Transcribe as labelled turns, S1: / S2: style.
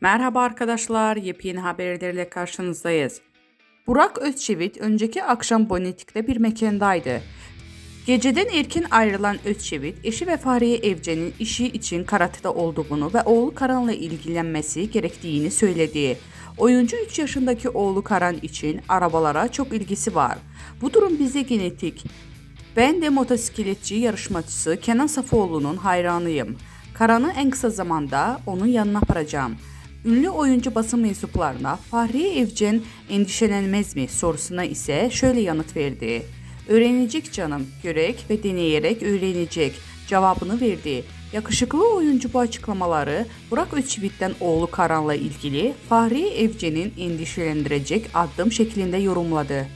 S1: Merhaba arkadaşlar, yepyeni haberlerle karşınızdayız. Burak Özçivit önceki akşam Bonetik'te bir mekandaydı. Geceden erken ayrılan Özçivit, eşi ve Fahriye Evcen'in işi için karatıda olduğunu ve oğlu Karan'la ilgilenmesi gerektiğini söyledi. Oyuncu 3 yaşındaki oğlu Karan için arabalara çok ilgisi var. Bu durum bize genetik. Ben de motosikletçi yarışmacısı Kenan Safoğlu'nun hayranıyım. Karan'ı en kısa zamanda onun yanına aparacağım. Ünlü oyuncu basın mensuplarına Fahriye Evcen endişelenmez mi sorusuna ise şöyle yanıt verdi. Öğrenecek canım, görek ve deneyerek öğrenecek cevabını verdi. Yakışıklı oyuncu bu açıklamaları Burak Özçivit'ten oğlu Karan'la ilgili Fahriye Evcen'in endişelendirecek adım şeklinde yorumladı.